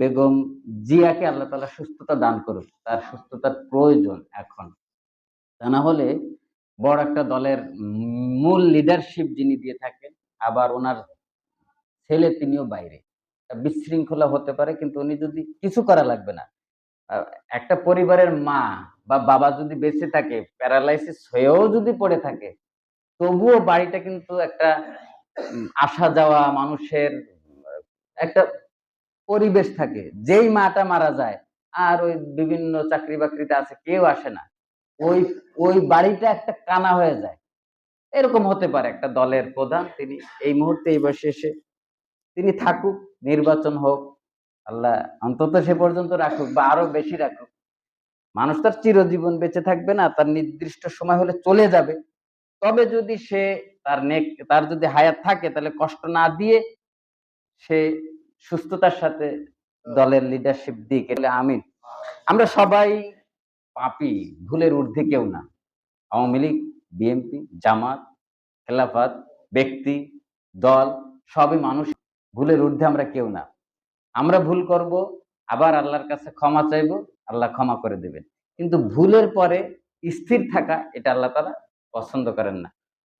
বেগম জিয়াকে আল্লাহ তালা সুস্থতা দান করুক, তার সুস্থতার প্রয়োজন এখন। তা না হলে বড় একটা দলের মূল লিডারশিপ যিনি দিয়ে থাকেন, আবার ওনার ছেলে তিনিও বাইরে। বিশৃঙ্খলা হতে পারে, কিন্তু উনি যদি কিছু করা লাগবে না। একটা পরিবারের মা বা বাবা যদি বেঁচে থাকে, প্যারালাইসিস হয়েও যদি পড়ে থাকে, তবুও বাড়িটা কিন্তু একটা আসা যাওয়া মানুষের একটা পরিবেশ থাকে, যেই মাটা মারা যায়, আর ওই বিভিন্ন চাকরি বাকরিতে আছে, কেউ আসে না। ওই ওই বাড়িটা একটা কানা হয়ে যায়। এরকম হতে পারে একটা দলের প্রধান, তিনি এই মুহূর্তে, এই বয়সে এসে তিনি থাকুক, নির্বাচন হোক, আল্লাহ অন্তত সে পর্যন্ত রাখুক বা আরও বেশি রাখুক। মানুষ তার চিরজীবন বেঁচে থাকবে না, তার নির্দিষ্ট সময় হলে চলে যাবে। তবে যদি সে তার নেক, তার যদি হায়াত থাকে, তাহলে কষ্ট না দিয়ে সে সুস্থতার সাথে দলের লিডারশিপ দিক এলে আমিন। আমরা সবাই পাপি ভুলের ঊর্ধ্বে কেউ না। আওয়ামী লীগ বিএনপি জামাত খেলাফত ব্যক্তি দল সবই মানুষ ভুলের ঊর্ধ্বে আমরা কেউ না। আমরা ভুল করব আবার আল্লাহর কাছে ক্ষমা চাইব আল্লাহ ক্ষমা করে দেবেন। কিন্তু ভুলের পরে স্থির থাকা এটা আল্লাহ তারা পছন্দ করেন না।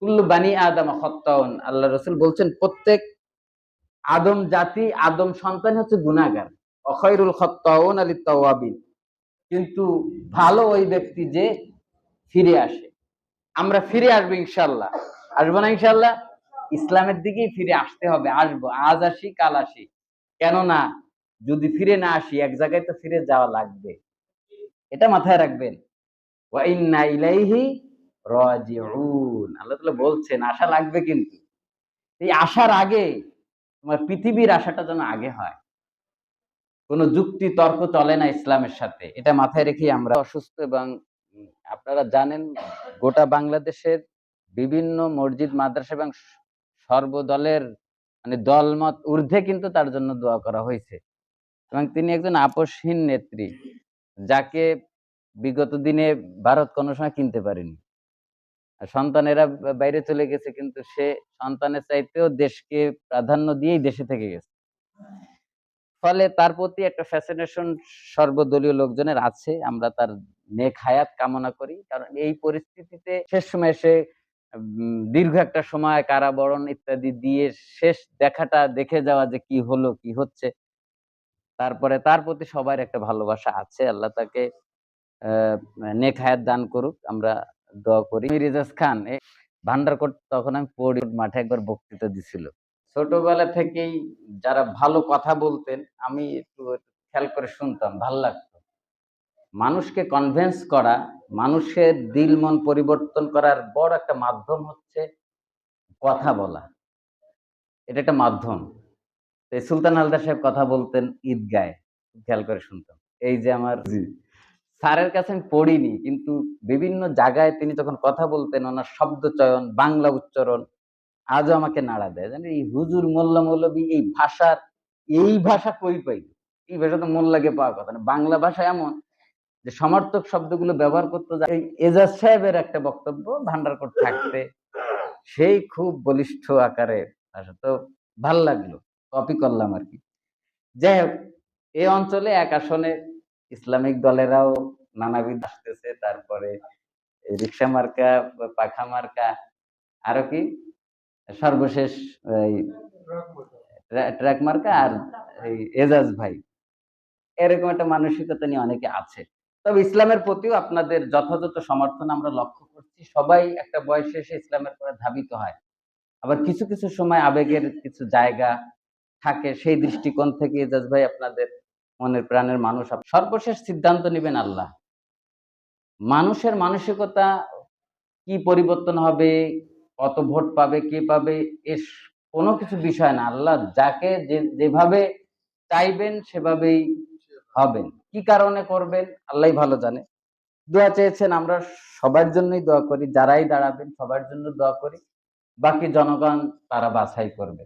কুল্লু বানি আদম খত্তাউন আল্লাহ রসুল বলছেন প্রত্যেক আদম জাতি, আদম সন্তান হচ্ছে গুনাহগার। অখয়রুল খত্তাউন আলী তাওয়াবিন। কিন্তু ভালো ওই ব্যক্তি যে ফিরে আসে। আমরা ফিরে আসব ইনশাল্লাহ আসব না ইনশাল্লাহ ইসলামের দিকেই ফিরে আসতে হবে, আসব। আজ আসি, কাল আসি। কেননা, যদি ফিরে না আসি, এক জায়গায় তো ফিরে যাওয়া লাগবে। এটা মাথায় রাখবেন। আল্লাহ বলছেন, আশা লাগবে কিন্তু। এই আসার আগে তোমার পৃথিবীর আশাটা যেন আগে হয়। কোনো যুক্তি, তর্ক চলে না ইসলামের সাথে। এটা মাথায় রেখেই আমরা অসুস্থ এবং আপনারা জানেন, গোটা বাংলাদেশের বিভিন্ন মসজিদ, মাদ্রাসা এবং সর্বদলের মানে দলমত ঊর্ধ্বে কিন্তু তার জন্য দোয়া করা হয়েছে। এবং তিনি একজন আপসহীন নেত্রী, যাকে বিগত দিনে ভারত কোনো সময় কিনতে পারেনি। সন্তানেরা বাইরে চলে গেছে কিন্তু সে সন্তানের চাইতেও দেশকে প্রাধান্য দিয়েই দেশে থেকে গেছে। ফলে তার প্রতি একটা ফ্যাসিনেশন সর্বদলীয় লোকজনের আছে। আমরা তার নেক হায়াত কামনা করি। কারণ এই পরিস্থিতিতে শেষ সময় উম, দীর্ঘ একটা সময় কারাবরণ ইত্যাদি দিয়ে শেষ দেখাটা দেখে যাওয়া যে কি হলো কি হচ্ছে তারপরে তার প্রতি সবার একটা ভালোবাসা আছে। আল্লাহ তাকে নেক হায়াত দান করুক। আমরা দোয়া করি। মিরাজ খান ভান্ডারকোট তখন আমি পড়ি, মাঠে একবার বক্তৃতা দিছিল। ছোটবেলা থেকেই যারা ভালো কথা বলতেন, আমি একটু খেয়াল করে শুনতাম, ভালো লাগতো। মানুষকে কনভেন্স করা, মানুষের দিল মন পরিবর্তন করার বড় একটা মাধ্যম হচ্ছে কথা বলা। এটা একটা মাধ্যম। সুলতান হালদার সাহেব কথা বলতেন ঈদগায় খেয়াল করে শুনতাম। এই যে আমার স্যারের কাছে আমি পড়িনি, কিন্তু বিভিন্ন জায়গায় তিনি যখন কথা বলতেন, ওনার শব্দ চয়ন, বাংলা উচ্চারণ, আজও আমাকে নাড়া দেয়। জানেন, এই হুজুর মোল্লা মৌলবী, এই ভাষার, এই ভাষা কই পাই এই ভাষা তো মোল্লাকে পাওয়ার কথা না। বাংলা ভাষা এমন যে সমর্থক শব্দগুলো ব্যবহার করতে যায় এজাজ সাহেবের একটা বক্তব্য, ভান্ডারকোট থাকতে, সেই খুব বলিষ্ঠ আকারে ভাষা। তো ভালো লাগল, কপি করলাম আর কি। যাই হোক এই অঞ্চলে এক আসনে ইসলামিক দলেরাও নানাবিধ আসতেছে, তারপরে রিক্সা মার্কা, পাখা মার্কা, আরও কি? সর্বশেষ এই ট্রা- ট্রাক মার্কা আর এজাজ ভাই। এরকম একটা মানসিকতা নিয়ে অনেকে আছে। তবে ইসলামের প্রতিও আপনাদের যথাযথ সমর্থন আমরা লক্ষ্য করছি। সবাই একটা বয়সে এসে ইসলামের পরে ধাবিত হয়। আবার কিছু কিছু সময় আবেগের কিছু জায়গা থাকে। সেই দৃষ্টিকোণ থেকে এজাজ ভাই আপনাদের মনের প্রাণের মানুষ সর্বশেষ সিদ্ধান্ত নেবেন আল্লাহ। মানুষের মানসিকতা কি পরিবর্তন হবে, কত ভোট পাবে, কে পাবে এস কোনো কিছু বিষয় না। আল্লাহ যাকে যেভাবে চাইবেন সেভাবেই হবেন। কি কারণে করবেন, আল্লাহ ভালো জানে। দোয়া চেয়েছেন, আমরা সবার জন্যই দোয়া করি। যারাই দাঁড়াবেন, সবার জন্য দোয়া করি। বাকি জনগণ তারা বাছাই করবে।